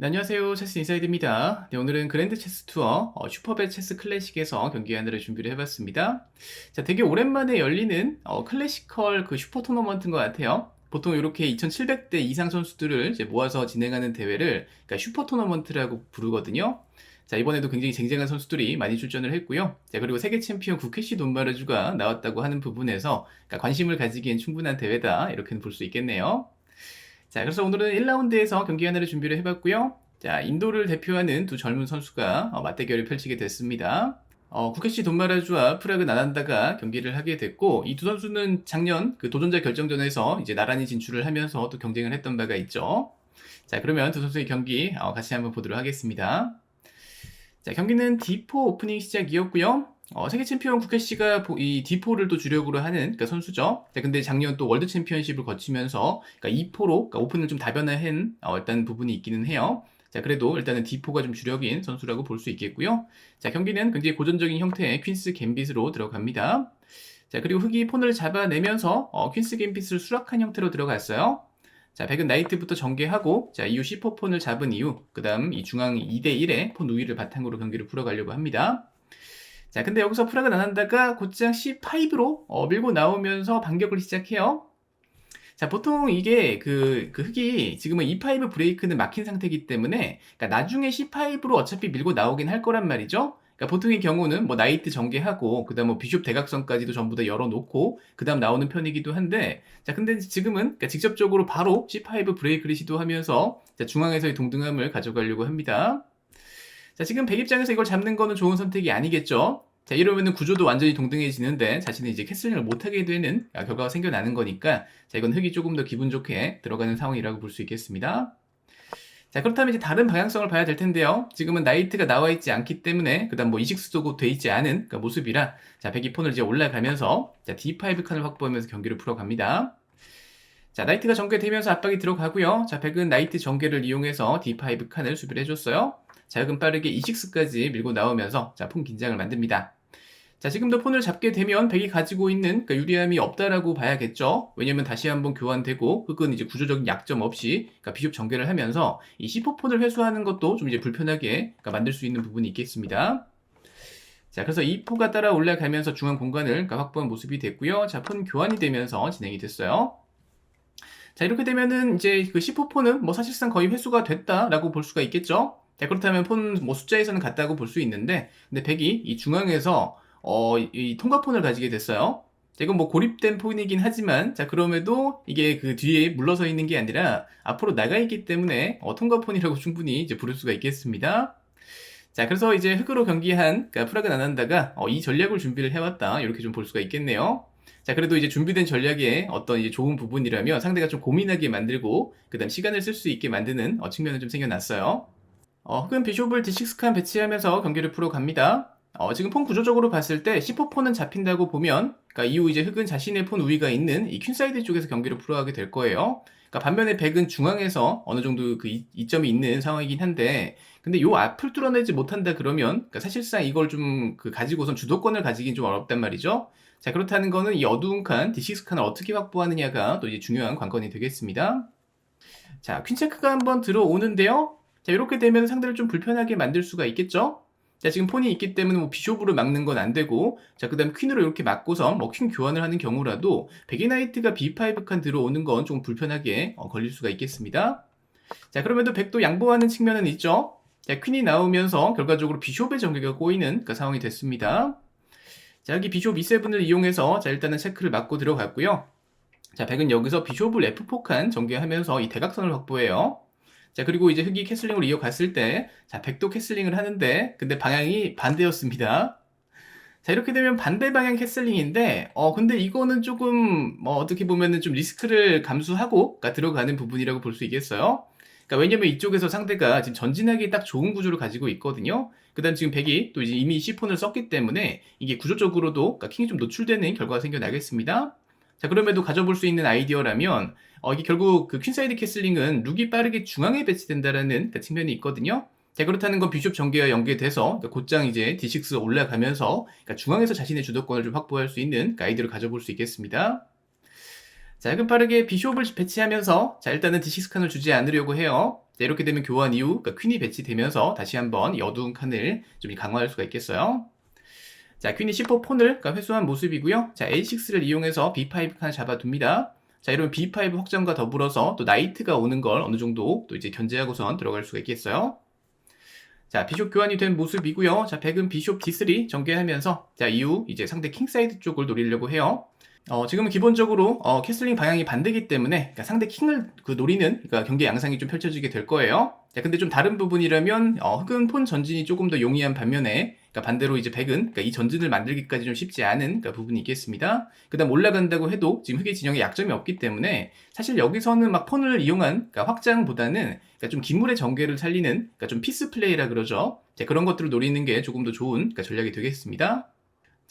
네, 안녕하세요. 체스 인사이드입니다. 네, 오늘은 그랜드 체스 투어 어, 슈퍼벳 체스 클래식에서 경기 하나를 준비를 해봤습니다. 자, 되게 오랜만에 열리는 어, 클래시컬 그 슈퍼 토너먼트인 것 같아요. 보통 이렇게 2,700대 이상 선수들을 모아서 진행하는 대회를 그러니까 슈퍼 토너먼트라고 부르거든요. 자, 이번에도 굉장히 쟁쟁한 선수들이 많이 출전을 했고요. 자, 그리고 세계 챔피언 구케시 돈마르주가 나왔다고 하는 부분에서 그러니까 관심을 가지기엔 충분한 대회다. 이렇게는 볼 수 있겠네요. 자, 그래서 오늘은 1라운드에서 경기 하나를 준비를 해봤고요. 자, 인도를 대표하는 두 젊은 선수가 어, 맞대결을 펼치게 됐습니다. 어, 쿠케시 돈마라주와 프라그 나난다가 경기를 하게 됐고, 이 두 선수는 작년 그 도전자 결정전에서 이제 나란히 진출을 하면서 또 경쟁을 했던 바가 있죠. 자, 그러면 두 선수의 경기 어, 같이 한번 보도록 하겠습니다. 자, 경기는 D4 오프닝 시작이었고요. 어, 세계 챔피언 쿠케시가 보- 이 D4를 또 주력으로 하는 그러니까 선수죠. 자, 근데 작년 또 월드 챔피언십을 거치면서 그러니까 2포로 그러니까 오픈을 좀 다변화한 어, 일단 부분이 있기는 해요. 자, 그래도 일단은 D4가 좀 주력인 선수라고 볼 수 있겠고요. 자, 경기는 굉장히 고전적인 형태의 퀸스 갬빗으로 들어갑니다. 자, 그리고 흑이 폰을 잡아내면서 어, 퀸스 갬빗을 수락한 형태로 들어갔어요. 자, 백은 나이트부터 전개하고, 자, 이후 C4 폰을 잡은 이후, 그 다음 이 중앙 2대 1의 폰 우위를 바탕으로 경기를 풀어가려고 합니다. 자, 근데 여기서 프라가 나난다가 곧장 C5로 어, 밀고 나오면서 반격을 시작해요. 자, 보통 이게 그, 그 흑이 지금은 E5 브레이크는 막힌 상태이기 때문에, 그러니까 나중에 C5로 어차피 밀고 나오긴 할 거란 말이죠. 그러니까 보통의 경우는 뭐 나이트 전개하고, 그 다음 뭐 비숍 대각선까지도 전부 다 열어놓고, 그 다음 나오는 편이기도 한데, 자, 근데 지금은 그러니까 직접적으로 바로 C5 브레이크를 시도하면서, 자, 중앙에서의 동등함을 가져가려고 합니다. 자, 지금 백 입장에서 이걸 잡는 거는 좋은 선택이 아니겠죠? 자, 이러면은 구조도 완전히 동등해지는데 자신이 이제 캐슬링을 못하게 되는 아, 결과가 생겨나는 거니까 자, 이건 흑이 조금 더 기분 좋게 들어가는 상황이라고 볼 수 있겠습니다. 자, 그렇다면 이제 다른 방향성을 봐야 될 텐데요. 지금은 나이트가 나와 있지 않기 때문에 그 다음 뭐 이식스도 돼 있지 않은 그 모습이라 자, 백이 폰을 이제 올라가면서 자, D5 칸을 확보하면서 경기를 풀어갑니다. 자, 나이트가 전개되면서 압박이 들어가고요. 자, 백은 나이트 전개를 이용해서 D5 칸을 수비를 해줬어요. 자, 여금 빠르게 E6까지 밀고 나오면서 자, 폰 긴장을 만듭니다. 자, 지금도 폰을 잡게 되면 백이 가지고 있는 그 유리함이 없다라고 봐야겠죠. 왜냐면 다시 한번 교환되고 흑은 이제 구조적인 약점 없이 그러니까 비숍 전개를 하면서 이 C4 폰을 회수하는 것도 좀 이제 불편하게 그러니까 만들 수 있는 부분이 있겠습니다. 자, 그래서 이 포가 따라 올라가면서 중앙 공간을 그러니까 확보한 모습이 됐고요. 자, 폰 교환이 되면서 진행이 됐어요. 자, 이렇게 되면은 이제 그 C4 폰은 뭐 사실상 거의 회수가 됐다라고 볼 수가 있겠죠. 자, 그렇다면 폰 뭐 숫자에서는 같다고 볼 수 있는데, 근데 백이 이 중앙에서 어, 이, 이 통과폰을 가지게 됐어요. 자, 이건 뭐 고립된 폰이긴 하지만, 자, 그럼에도 이게 그 뒤에 물러서 있는 게 아니라 앞으로 나가 있기 때문에 어, 통과폰이라고 충분히 이제 부를 수가 있겠습니다. 자, 그래서 이제 흑으로 경기한 그러니까 프라그 나난다가 어, 이 전략을 준비를 해왔다. 이렇게 좀 볼 수가 있겠네요. 자, 그래도 이제 준비된 전략에 어떤 이제 좋은 부분이라면 상대가 좀 고민하게 만들고, 그 다음 시간을 쓸 수 있게 만드는 어, 측면은 좀 생겨났어요. 어, 흑은 비숍을 D6 칸 배치하면서 경기를 풀어갑니다. 어, 지금 폰 구조적으로 봤을 때 C4 폰은 잡힌다고 보면, 그러니까 이후 이제 흑은 자신의 폰 우위가 있는 이 퀸사이드 쪽에서 경기를 풀어가게 될 거예요. 그러니까 반면에 백은 중앙에서 어느 정도 그 이- 이점이 있는 상황이긴 한데, 근데 요 앞을 뚫어내지 못한다 그러면, 그러니까 사실상 이걸 좀 그 가지고선 주도권을 가지긴 좀 어렵단 말이죠. 자, 그렇다는 거는 이 어두운 칸, D6 칸을 어떻게 확보하느냐가 또 이제 중요한 관건이 되겠습니다. 자, 퀸체크가 한번 들어오는데요. 자, 이렇게 되면 상대를 좀 불편하게 만들 수가 있겠죠? 자, 지금 폰이 있기 때문에 뭐 비숍으로 막는 건 안 되고, 자, 그 다음 퀸으로 이렇게 막고서 뭐퀸 교환을 하는 경우라도, 베개나이트가 B5 칸 들어오는 건 좀 불편하게 어, 걸릴 수가 있겠습니다. 자, 그럼에도 백도 양보하는 측면은 있죠? 자, 퀸이 나오면서 결과적으로 비숍의 전개가 꼬이는 그 상황이 됐습니다. 자, 여기 비숍 E7을 이용해서, 자, 일단은 체크를 맞고 들어갔고요. 자, 백은 여기서 비숍을 F4 칸 전개하면서 이 대각선을 확보해요. 자, 그리고 이제 흑이 캐슬링으로 이어갔을 때, 자, 백도 캐슬링을 하는데, 근데 방향이 반대였습니다. 자, 이렇게 되면 반대 방향 캐슬링인데, 어, 근데 이거는 조금, 뭐, 어떻게 보면은 좀 리스크를 감수하고, 가 들어가는 부분이라고 볼 수 있겠어요. 그러니까 왜냐면 이쪽에서 상대가 지금 전진하기 딱 좋은 구조를 가지고 있거든요. 그 다음 지금 백이 또 이제 이미 C 폰을 썼기 때문에, 이게 구조적으로도, 그러니까 킹이 좀 노출되는 결과가 생겨나겠습니다. 자, 그럼에도 가져볼 수 있는 아이디어라면, 어, 이게 결국 그 퀸사이드 캐슬링은 룩이 빠르게 중앙에 배치된다라는 그 측면이 있거든요. 자, 그렇다는 건 비숍 전개와 연계돼서 그러니까 곧장 이제 D6 올라가면서 그러니까 중앙에서 자신의 주도권을 좀 확보할 수 있는 그 아이디어를 가져볼 수 있겠습니다. 자, 그럼 빠르게 비숍을 배치하면서 자, 일단은 D6 칸을 주지 않으려고 해요. 자, 이렇게 되면 교환 이후 그러니까 퀸이 배치되면서 다시 한번 이 어두운 칸을 좀 강화할 수가 있겠어요. 자, 퀸이 C4 폰을 그러니까 회수한 모습이고요. 자, A6를 이용해서 B5 칸을 잡아둡니다. 자, 이러면 B5 확장과 더불어서 또 나이트가 오는 걸 어느 정도 또 이제 견제하고선 들어갈 수가 있겠어요. 자, 비숍 교환이 된 모습이고요. 자, 백은 비숍 D3 전개하면서 자, 이후 이제 상대 킹사이드 쪽을 노리려고 해요. 어, 지금은 기본적으로 어, 캐슬링 방향이 반대기 때문에 그러니까 상대 킹을 그 노리는 그러니까 경기 양상이 좀 펼쳐지게 될 거예요. 자, 근데 좀 다른 부분이라면 어, 흑은 폰 전진이 조금 더 용이한 반면에 그러니까 반대로 이제 백은 그러니까 이 전진을 만들기까지 좀 쉽지 않은 그러니까 부분이 있겠습니다. 그다음 올라간다고 해도 지금 흑의 진영에 약점이 없기 때문에 사실 여기서는 막 폰을 이용한 그러니까 확장보다는 그러니까 좀 기물의 전개를 살리는 그러니까 좀 피스 플레이라 그러죠. 자, 그런 것들을 노리는 게 조금 더 좋은 그러니까 전략이 되겠습니다.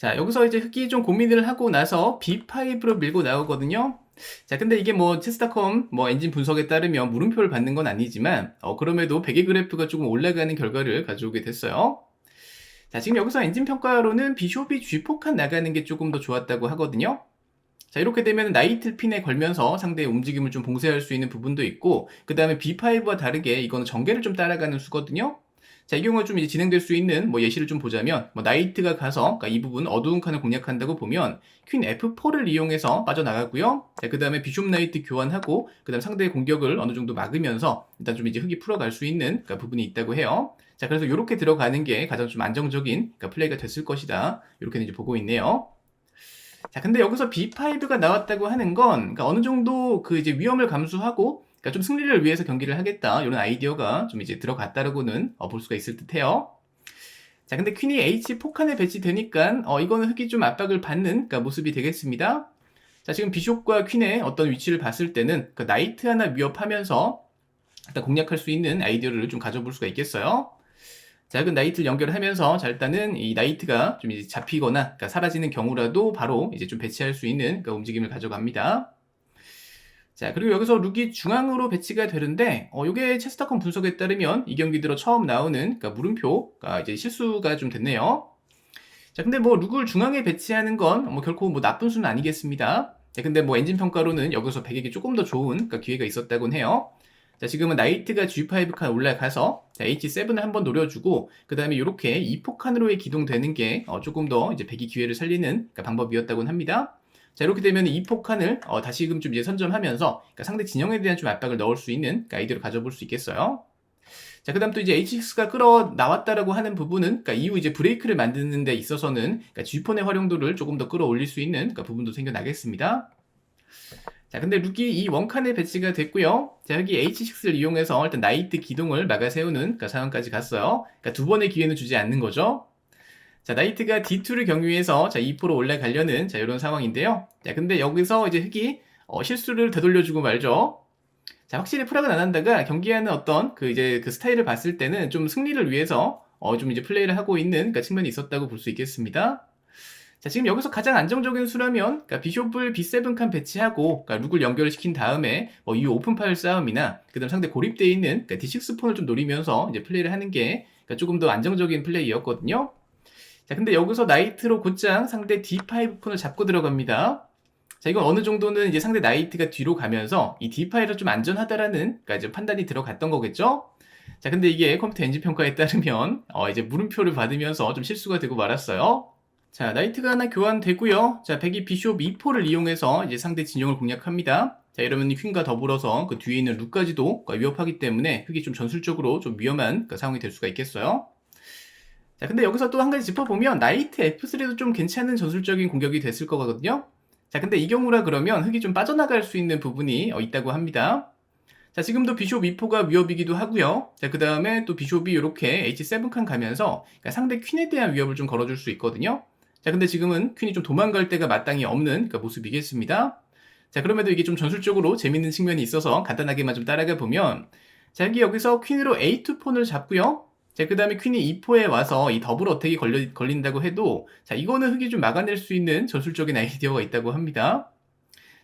자, 여기서 이제 흑이 좀 고민을 하고 나서 B5로 밀고 나오거든요. 자, 근데 이게 뭐 체스타컴 뭐 엔진 분석에 따르면 물음표를 받는 건 아니지만 어, 그럼에도 베개 그래프가 조금 올라가는 결과를 가져오게 됐어요. 자, 지금 여기서 엔진 평가로는 비숍이 G4칸 나가는 게 조금 더 좋았다고 하거든요. 자, 이렇게 되면 나이트 핀에 걸면서 상대의 움직임을 좀 봉쇄할 수 있는 부분도 있고, 그 다음에 B5와 다르게 이거는 전개를 좀 따라가는 수거든요. 자, 이 경우가 좀 이제 진행될 수 있는 뭐 예시를 좀 보자면, 뭐 나이트가 가서, 그러니까 이 부분 어두운 칸을 공략한다고 보면, 퀸 F4를 이용해서 빠져나가고요. 자, 그 다음에 비숍 나이트 교환하고, 그 다음 상대의 공격을 어느 정도 막으면서, 일단 좀 이제 흙이 풀어갈 수 있는 그러니까 부분이 있다고 해요. 자, 그래서 이렇게 들어가는 게 가장 좀 안정적인 그러니까 플레이가 됐을 것이다. 이렇게 이제 보고 있네요. 자, 근데 여기서 B5가 나왔다고 하는 건, 그러니까 어느 정도 그 이제 위험을 감수하고, 그러니까 좀 승리를 위해서 경기를 하겠다. 이런 아이디어가 좀 이제 들어갔다라고는 어, 볼 수가 있을 듯 해요. 자, 근데 퀸이 H4 칸에 배치되니까, 어, 이거는 흑이 좀 압박을 받는, 그러니까 모습이 되겠습니다. 자, 지금 비숍과 퀸의 어떤 위치를 봤을 때는, 그 나이트 하나 위협하면서, 일단 공략할 수 있는 아이디어를 좀 가져볼 수가 있겠어요. 작은 나이트를 연결하면서 자 일단은 이 나이트가 좀 이제 잡히거나 그러니까 사라지는 경우라도 바로 이제 좀 배치할 수 있는 그러니까 움직임을 가져갑니다. 자 그리고 여기서 룩이 중앙으로 배치가 되는데 어 요게 체스터컴 분석에 따르면 이 경기 들어 처음 나오는 그러니까 물음표가 이제 실수가 좀 됐네요. 자 근데 뭐 룩을 중앙에 배치하는 건 뭐 결코 뭐 나쁜 수는 아니겠습니다. 자, 근데 뭐 엔진 평가로는 여기서 백에게 조금 더 좋은 그러니까 기회가 있었다곤 해요. 자, 지금은 나이트가 G5 칸 올라가서 자, H7을 한번 노려주고 그 다음에 이렇게 2포 칸으로의 기동되는 게 어, 조금 더 이제 백이 기회를 살리는 그러니까 방법이었다고 합니다. 자, 이렇게 되면 2포 칸을 어, 다시금 좀 이제 선점하면서 그러니까 상대 진영에 대한 좀 압박을 넣을 수 있는 그러니까 아이디어를 가져볼 수 있겠어요. 자, 그 다음 또 이제 H6가 끌어 나왔다라고 하는 부분은, 그러니까 이후 이제 브레이크를 만드는 데 있어서는, 그러니까 G폰의 활용도를 조금 더 끌어올릴 수 있는, 그러니까 부분도 생겨나겠습니다. 자, 근데 룩이 이 원칸에 배치가 됐고요. 자, 여기 H6를 이용해서 일단 나이트 기동을 막아 세우는 그러니까 상황까지 갔어요. 그러니까 두 번의 기회는 주지 않는 거죠. 자, 나이트가 D2를 경유해서 자, 2%로 올라가려는 자, 이런 상황인데요. 자, 근데 여기서 이제 흑이 어, 실수를 되돌려주고 말죠. 자, 확실히 프락은 안 한다가 경기하는 어떤 그 이제 그 스타일을 봤을 때는 좀 승리를 위해서 어, 좀 이제 플레이를 하고 있는 그러니까 측면이 있었다고 볼 수 있겠습니다. 자, 지금 여기서 가장 안정적인 수라면, 그러니까 비숍을 B7 칸 배치하고, 그러니까 룩을 연결시킨 다음에, 뭐, 이 오픈 파일 싸움이나, 그 다음 상대 고립되어 있는, 그러니까 D6 폰을 좀 노리면서 이제 플레이를 하는 게, 그러니까 조금 더 안정적인 플레이였거든요. 자, 근데 여기서 나이트로 곧장 상대 D5 폰을 잡고 들어갑니다. 자, 이건 어느 정도는 이제 상대 나이트가 뒤로 가면서 이 D5가 좀 안전하다라는, 그러니까 판단이 들어갔던 거겠죠? 자, 근데 이게 컴퓨터 엔진 평가에 따르면, 어, 이제 물음표를 받으면서 좀 실수가 되고 말았어요. 자, 나이트가 하나 교환되고요. 자, 백이 비숍 2포를 이용해서 이제 상대 진영을 공략합니다. 자, 이러면 퀸과 더불어서 그 뒤에 있는 룩까지도 위협하기 때문에 흑이 좀 전술적으로 좀 위험한 그 상황이 될 수가 있겠어요. 자, 근데 여기서 또 한 가지 짚어보면 나이트 F3도 좀 괜찮은 전술적인 공격이 됐을 거거든요. 자, 근데 이 경우라 그러면 흑이 좀 빠져나갈 수 있는 부분이 어, 있다고 합니다. 자, 지금도 비숍 2포가 위협이기도 하고요. 자, 그 다음에 또 비숍이 이렇게 H7 칸 가면서 그러니까 상대 퀸에 대한 위협을 좀 걸어줄 수 있거든요. 자, 근데 지금은 퀸이 좀 도망갈 데가 마땅히 없는 그러니까 모습이겠습니다. 자, 그럼에도 이게 좀 전술적으로 재밌는 측면이 있어서 간단하게만 좀 따라가 보면 자, 여기 여기서 퀸으로 A2 폰을 잡고요. 자, 그 다음에 퀸이 2포에 와서 이 더블 어택이 걸려, 걸린다고 해도 자, 이거는 흑이 좀 막아낼 수 있는 전술적인 아이디어가 있다고 합니다.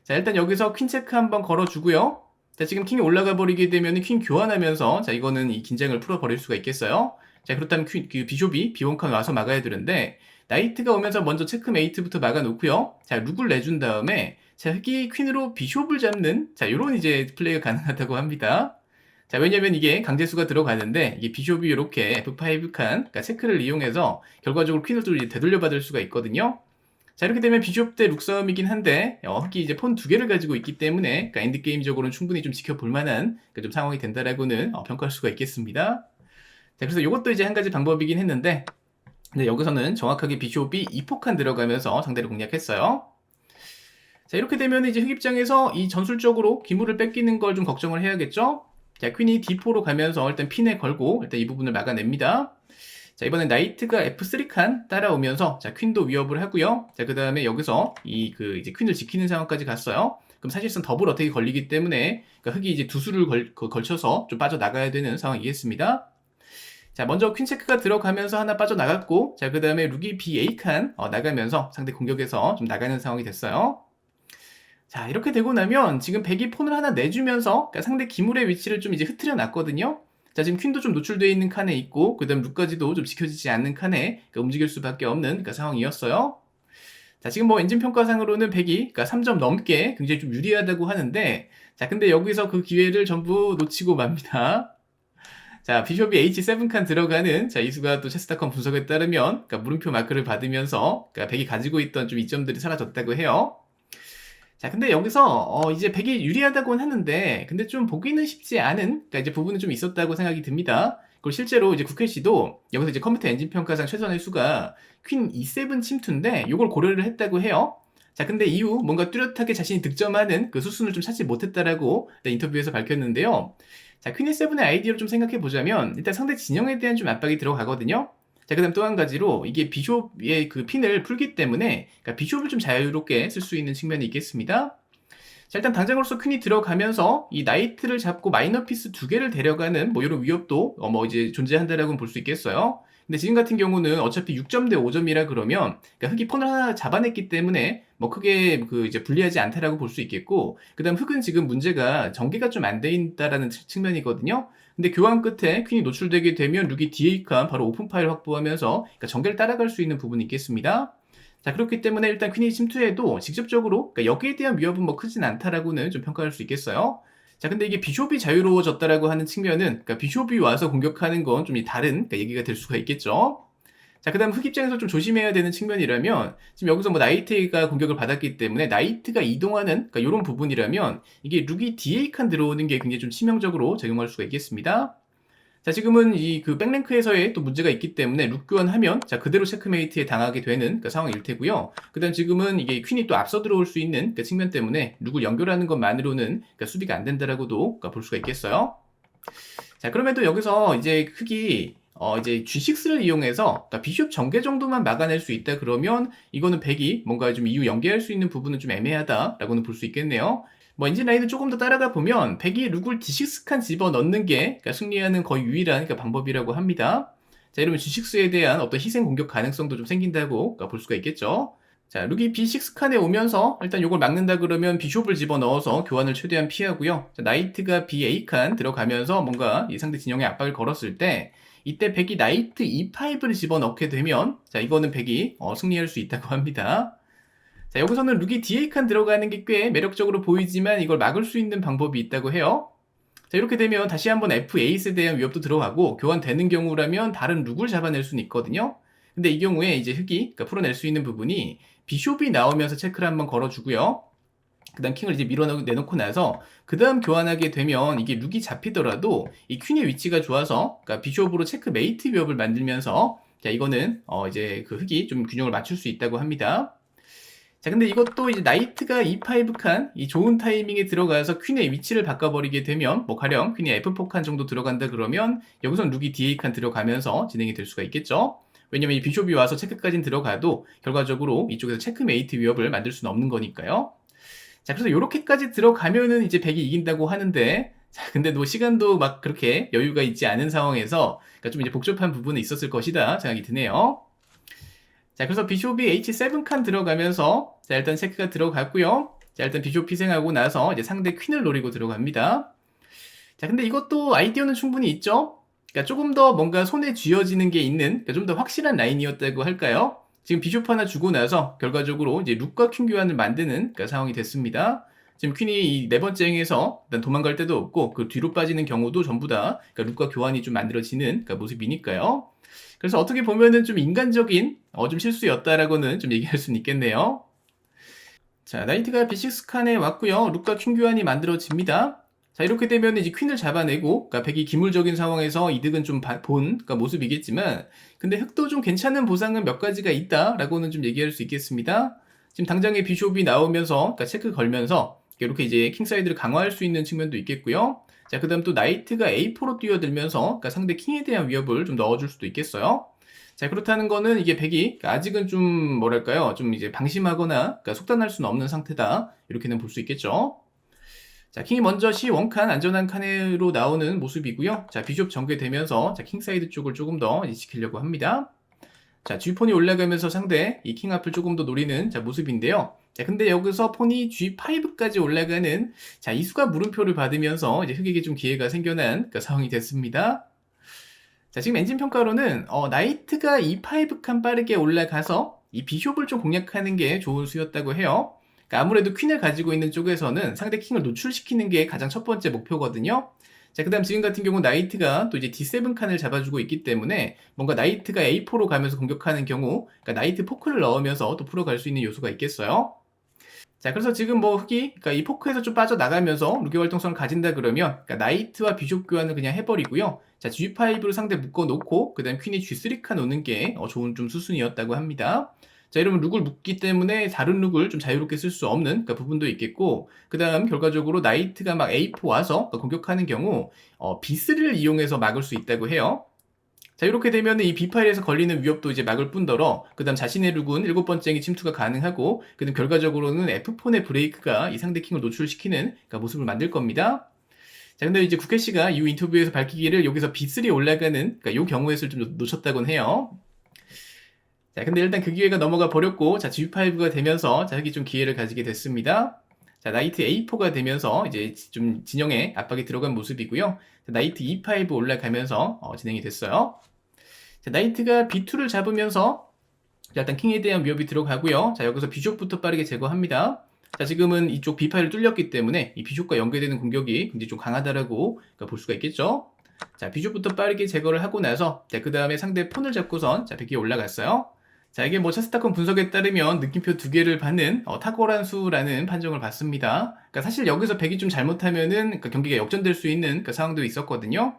자, 일단 여기서 퀸 체크 한번 걸어주고요. 자, 지금 킹이 올라가 버리게 되면 퀸 교환하면서 자, 이거는 이 긴장을 풀어버릴 수가 있겠어요. 자, 그렇다면 퀸, 그 비숍이 비원칸 와서 막아야 되는데 나이트가 오면서 먼저 체크메이트부터 막아놓고요. 자, 룩을 내준 다음에 자, 흑이 퀸으로 비숍을 잡는 자, 요런 이제 플레이가 가능하다고 합니다. 자, 왜냐면 이게 강제수가 들어가는데 이게 비숍이 이렇게 F5 칸, 그러니까 체크를 이용해서 결과적으로 퀸을 되돌려 받을 수가 있거든요. 자, 이렇게 되면 비숍 대 룩싸움이긴 한데, 어, 흑이 이제 폰 두 개를 가지고 있기 때문에, 그러니까 엔드게임적으로는 충분히 좀 지켜볼 만한 그좀 상황이 된다라고는 어, 평가할 수가 있겠습니다. 자, 그래서 이것도 이제 한 가지 방법이긴 했는데, 근데 여기서는 정확하게 비숍이 2포칸 들어가면서 상대를 공략했어요. 자, 이렇게 되면 이제 흑 입장에서 이 전술적으로 기물을 뺏기는 걸 좀 걱정을 해야겠죠? 자, 퀸이 D4로 가면서 일단 핀에 걸고 일단 이 부분을 막아냅니다. 자, 이번엔 나이트가 F3 칸 따라오면서 자, 퀸도 위협을 하고요. 자, 그다음에 여기서 이 그 이제 퀸을 지키는 상황까지 갔어요. 그럼 사실상 더블 어택이 걸리기 때문에 그러니까 흑이 이제 두 수를 걸, 그 걸쳐서 좀 빠져나가야 되는 상황이겠습니다. 자, 먼저 퀸 체크가 들어가면서 하나 빠져나갔고, 자, 그 다음에 룩이 BA칸 어, 나가면서 상대 공격에서 좀 나가는 상황이 됐어요. 자, 이렇게 되고 나면 지금 백이 폰을 하나 내주면서 그러니까 상대 기물의 위치를 좀 이제 흐트려 놨거든요. 자, 지금 퀸도 좀 노출되어 있는 칸에 있고, 그 다음 룩까지도 좀 지켜지지 않는 칸에 그러니까 움직일 수밖에 없는 그러니까 상황이었어요. 자, 지금 뭐 엔진 평가상으로는 100이, 그러니까 3점 넘게 굉장히 좀 유리하다고 하는데, 자, 근데 여기서 그 기회를 전부 놓치고 맙니다. 자, 비숍이 H7 칸 들어가는, 자, 이수가 또 체스타컴 분석에 따르면, 그러니까 물음표 마크를 받으면서, 그러니까 100이 가지고 있던 좀 이점들이 사라졌다고 해요. 자, 근데 여기서, 어, 이제 100이 유리하다고는 하는데, 근데 좀 보기는 쉽지 않은, 그러니까 이제 부분은 좀 있었다고 생각이 듭니다. 그리고 실제로 이제 국회 씨도 여기서 이제 컴퓨터 엔진 평가상 최선의 수가 퀸 E7 침투인데, 요걸 고려를 했다고 해요. 자, 근데 이후 뭔가 뚜렷하게 자신이 득점하는 그 수순을 좀 찾지 못했다라고 인터뷰에서 밝혔는데요. 자, 퀸 E7의 아이디어를 좀 생각해 보자면, 일단 상대 진영에 대한 좀 압박이 들어가거든요. 자, 그 다음 또 한 가지로 이게 비숍의 그 핀을 풀기 때문에 그러니까 비숍을 좀 자유롭게 쓸 수 있는 측면이 있겠습니다. 자, 일단 당장으로서 퀸이 들어가면서 이 나이트를 잡고 마이너 피스 두 개를 데려가는 뭐 이런 위협도 어, 뭐 이제 존재한다라고 볼 수 있겠어요. 근데 지금 같은 경우는 어차피 6점 대 5점이라 그러면 그러니까 흑이 폰을 하나 잡아냈기 때문에 뭐 크게 그 이제 불리하지 않다라고 볼 수 있겠고 그다음 흑은 지금 문제가 전개가 좀 안 돼 있다라는 측면이거든요. 근데 교환 끝에 퀸이 노출되게 되면 룩이 뒤에 칸 바로 오픈 파일 확보하면서 그러니까 전개를 따라갈 수 있는 부분이 있겠습니다. 자 그렇기 때문에 일단 퀸이 침투해도 직접적으로 그러니까 여기에 대한 위협은 뭐 크진 않다라고는 좀 평가할 수 있겠어요. 자 근데 이게 비숍이 자유로워졌다라고 하는 측면은 그러니까 비숍이 와서 공격하는 건 좀 다른 그러니까 얘기가 될 수가 있겠죠. 자, 그 다음 흑 입장에서 좀 조심해야 되는 측면이라면, 지금 여기서 뭐 나이트가 공격을 받았기 때문에 나이트가 이동하는, 그러니까 이런 부분이라면, 이게 룩이 DA 칸 들어오는 게 굉장히 좀 치명적으로 작용할 수가 있겠습니다. 자, 지금은 이 그 백랭크에서의 또 문제가 있기 때문에 룩 교환하면, 자, 그대로 체크메이트에 당하게 되는 그 상황일 테고요. 그 다음 지금은 이게 퀸이 또 앞서 들어올 수 있는 그 측면 때문에 룩을 연결하는 것만으로는 그러니까 수비가 안 된다라고도 그러니까 볼 수가 있겠어요. 자, 그럼에도 여기서 이제 흑이 어, 이제 G6를 이용해서, 그러니까 비숍 전개 정도만 막아낼 수 있다 그러면, 이거는 100이 뭔가 좀 이후 연계할 수 있는 부분은 좀 애매하다라고는 볼 수 있겠네요. 뭐 엔진 라인을 조금 더 따라가 보면, 100이 룩을 D6 칸 집어 넣는 게, 그러니까 승리하는 거의 유일한 그러니까 방법이라고 합니다. 자, 이러면 G6에 대한 어떤 희생 공격 가능성도 좀 생긴다고 그러니까 볼 수가 있겠죠. 자, 룩이 B6 칸에 오면서 일단 이걸 막는다 그러면 비숍을 집어 넣어서 교환을 최대한 피하고요. 자, 나이트가 BA 칸 들어가면서 뭔가 이 상대 진영에 압박을 걸었을 때 이때 백이 나이트 E5를 집어넣게 되면 자 이거는 백이 어, 승리할 수 있다고 합니다. 자 여기서는 룩이 DA 칸 들어가는 게 꽤 매력적으로 보이지만 이걸 막을 수 있는 방법이 있다고 해요. 자 이렇게 되면 다시 한번 F8에 대한 위협도 들어가고 교환되는 경우라면 다른 룩을 잡아낼 수는 있거든요. 근데 이 경우에 이제 흑이 그러니까 풀어낼 수 있는 부분이 비숍이 나오면서 체크를 한번 걸어주고요. 그 다음 킹을 이제 밀어내놓고 나서 그 다음 교환하게 되면 이게 룩이 잡히더라도 이 퀸의 위치가 좋아서 그러니까 비숍으로 체크 메이트 위협을 만들면서 자 이거는 어 이제 그 흑이 좀 균형을 맞출 수 있다고 합니다. 자 근데 이것도 이제 나이트가 E5 칸 이 좋은 타이밍에 들어가서 퀸의 위치를 바꿔버리게 되면 뭐 가령 퀸이 F4 칸 정도 들어간다 그러면 여기선 룩이 DA 칸 들어가면서 진행이 될 수가 있겠죠. 왜냐면 이 비숍이 와서 체크까지는 들어가도 결과적으로 이쪽에서 체크메이트 위협을 만들 수는 없는 거니까요. 자, 그래서 요렇게까지 들어가면은 이제 100이 이긴다고 하는데, 자, 근데 뭐 시간도 막 그렇게 여유가 있지 않은 상황에서, 그러니까 좀 이제 복잡한 부분이 있었을 것이다 생각이 드네요. 자, 그래서 비숍이 H7 칸 들어가면서, 자, 일단 체크가 들어갔고요. 자, 일단 비숍 희생하고 나서 이제 상대 퀸을 노리고 들어갑니다. 자, 근데 이것도 아이디어는 충분히 있죠? 그러니까 조금 더 뭔가 손에 쥐어지는 게 있는, 그러니까 좀 더 확실한 라인이었다고 할까요? 지금 비숍 하나 주고 나서 결과적으로 이제 룩과 퀸 교환을 만드는 그러니까 상황이 됐습니다. 지금 퀸이 이 네 번째 행에서 일단 도망갈 데도 없고 그 뒤로 빠지는 경우도 전부 다 그러니까 룩과 교환이 좀 만들어지는 그러니까 모습이니까요. 그래서 어떻게 보면은 좀 인간적인 어, 좀 실수였다라고는 좀 얘기할 수는 있겠네요. 자, 나이트가 B6 칸에 왔고요. 룩과 퀸 교환이 만들어집니다. 자, 이렇게 되면 이제 퀸을 잡아내고, 그러니까 백이 기물적인 상황에서 이득은 좀 본, 그러니까 모습이겠지만, 근데 흑도 좀 괜찮은 보상은 몇 가지가 있다라고는 좀 얘기할 수 있겠습니다. 지금 당장에 비숍이 나오면서, 그러니까 체크 걸면서, 이렇게 이제 킹사이드를 강화할 수 있는 측면도 있겠고요. 자, 그 다음 또 나이트가 A4로 뛰어들면서, 그러니까 상대 킹에 대한 위협을 좀 넣어줄 수도 있겠어요. 자, 그렇다는 거는 이게 백이 그러니까 아직은 좀 뭐랄까요? 좀 이제 방심하거나 그러니까 속단할 수는 없는 상태다. 이렇게는 볼 수 있겠죠. 자, 킹이 먼저 C1 칸 안전한 칸으로 나오는 모습이고요. 자, 비숍 전개되면서 자, 킹 사이드 쪽을 조금 더 지키려고 합니다. 자, G폰이 올라가면서 상대 이 킹 앞을 조금 더 노리는 자, 모습인데요. 자, 근데 여기서 폰이 G5까지 올라가는 자, 이수가 물음표를 받으면서 이제 흑에게 좀 기회가 생겨난 그 상황이 됐습니다. 자, 지금 엔진 평가로는 어, 나이트가 E5 칸 빠르게 올라가서 이 비숍을 좀 공략하는 게 좋은 수였다고 해요. 그러니까 아무래도 퀸을 가지고 있는 쪽에서는 상대 킹을 노출시키는 게 가장 첫 번째 목표거든요. 자, 그 다음 지금 같은 경우 나이트가 또 이제 D7 칸을 잡아주고 있기 때문에 뭔가 나이트가 A4로 가면서 공격하는 경우, 그러니까 나이트 포크를 넣으면서 또 풀어갈 수 있는 요소가 있겠어요. 자, 그래서 지금 뭐 흑이, 그러니까 이 포크에서 좀 빠져나가면서 루게 활동성을 가진다 그러면, 그러니까 나이트와 비숍 교환을 그냥 해버리고요. 자, G5로 상대 묶어놓고, 그 다음 퀸이 G3 칸 오는 게 어, 좋은 좀 수순이었다고 합니다. 자, 이러면 룩을 묶기 때문에 다른 룩을 좀 자유롭게 쓸 수 없는 그러니까 부분도 있겠고, 그 다음 결과적으로 나이트가 막 A4 와서 그러니까 공격하는 경우, 어, B3를 이용해서 막을 수 있다고 해요. 자, 이렇게 되면 이 B 파일에서 걸리는 위협도 이제 막을 뿐더러, 그 다음 자신의 룩은 일곱 번째 행이 침투가 가능하고, 그 다음 결과적으로는 F4의 브레이크가 이 상대 킹을 노출시키는 그러니까 모습을 만들 겁니다. 자, 근데 이제 국회 씨가 이 인터뷰에서 밝히기를 여기서 B3 올라가는, 그러니까 요 경우에서 좀 놓쳤다곤 해요. 자, 근데 일단 그 기회가 넘어가 버렸고, 자, G5가 되면서, 자, 여기 좀 기회를 가지게 됐습니다. 자, 나이트 A4가 되면서 이제 좀 진영에 압박이 들어간 모습이고요. 자, 나이트 E5 올라가면서 어, 진행이 됐어요. 자, 나이트가 B2를 잡으면서 자, 일단 킹에 대한 위협이 들어가고요. 자, 여기서 비숍부터 빠르게 제거합니다. 자, 지금은 이쪽 B 파일을 뚫렸기 때문에 이 비숍과 연계되는 공격이 굉장히 좀 강하다라고 그러니까 볼 수가 있겠죠. 자, 비숍부터 빠르게 제거를 하고 나서 자, 그 다음에 상대 폰을 잡고선 자, 100이 올라갔어요. 자, 이게 뭐 차스타콘 분석에 따르면 느낌표 두 개를 받는 어, 탁월한 수라는 판정을 받습니다. 그러니까 사실 여기서 100이 좀 잘못하면은 그러니까 경기가 역전될 수 있는 그 상황도 있었거든요.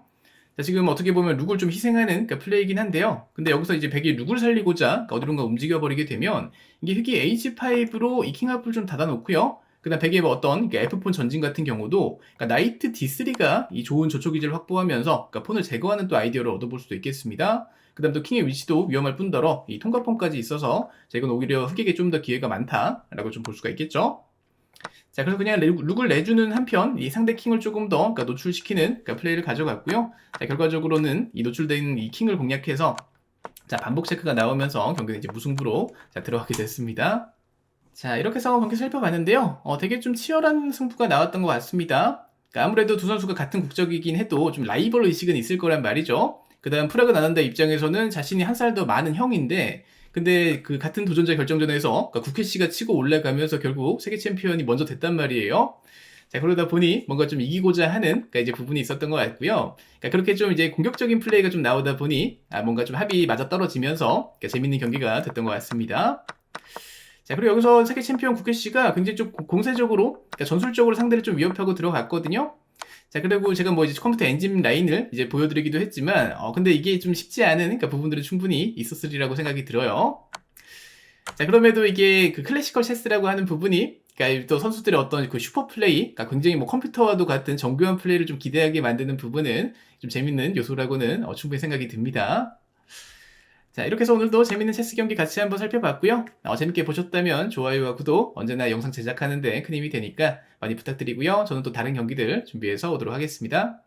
자, 지금 어떻게 보면 룩을 좀 희생하는 그러니까 플레이긴 한데요. 근데 여기서 이제 100이 룩을 살리고자 그러니까 어디론가 움직여버리게 되면 이게 흑이 H5로 이 킹앞을 좀 닫아놓고요. 그 다음 100의 뭐 어떤 그러니까 F폰 전진 같은 경우도 그러니까 나이트 D3가 이 좋은 조초 기지를 확보하면서 그러니까 폰을 제거하는 또 아이디어를 얻어볼 수도 있겠습니다. 그 다음 또 킹의 위치도 위험할 뿐더러 이 통과폰까지 있어서 자, 이건 오히려 흑에게 좀 더 기회가 많다라고 좀 볼 수가 있겠죠. 자, 그래서 그냥 룩을 내주는 한편 이 상대 킹을 조금 더 그러니까 노출시키는 그러니까 플레이를 가져갔고요. 자, 결과적으로는 이 노출된 이 킹을 공략해서 자, 반복 체크가 나오면서 경기는 이제 무승부로 자, 들어가게 됐습니다. 자, 이렇게 해서 경기 살펴봤는데요. 어, 되게 좀 치열한 승부가 나왔던 것 같습니다. 그러니까 아무래도 두 선수가 같은 국적이긴 해도 좀 라이벌 의식은 있을 거란 말이죠. 그 다음 프라그 나난다 입장에서는 자신이 한 살 더 많은 형인데 근데 그 같은 도전자 결정전에서 그러니까 국회 씨가 치고 올라가면서 결국 세계 챔피언이 먼저 됐단 말이에요. 자 그러다 보니 뭔가 좀 이기고자 하는 그러니까 이제 부분이 있었던 것 같고요. 그러니까 그렇게 좀 이제 공격적인 플레이가 좀 나오다 보니 아 뭔가 좀 합이 맞아 떨어지면서 그러니까 재밌는 경기가 됐던 것 같습니다. 자 그리고 여기서 세계 챔피언 국회 씨가 굉장히 좀 공세적으로 그러니까 전술적으로 상대를 좀 위협하고 들어갔거든요. 자, 그리고 제가 뭐 이제 컴퓨터 엔진 라인을 이제 보여드리기도 했지만, 어, 근데 이게 좀 쉽지 않은 그러니까 부분들이 충분히 있었으리라고 생각이 들어요. 자, 그럼에도 이게 그 클래시컬 체스라고 하는 부분이, 그러니까 또 선수들의 어떤 그 슈퍼 플레이, 그러니까 굉장히 뭐 컴퓨터와도 같은 정교한 플레이를 좀 기대하게 만드는 부분은 좀 재밌는 요소라고는 어, 충분히 생각이 듭니다. 자, 이렇게 해서 오늘도 재밌는 체스 경기 같이 한번 살펴봤고요. 어, 재밌게 보셨다면 좋아요와 구독 언제나 영상 제작하는데 큰 힘이 되니까 많이 부탁드리고요. 저는 또 다른 경기들 준비해서 오도록 하겠습니다.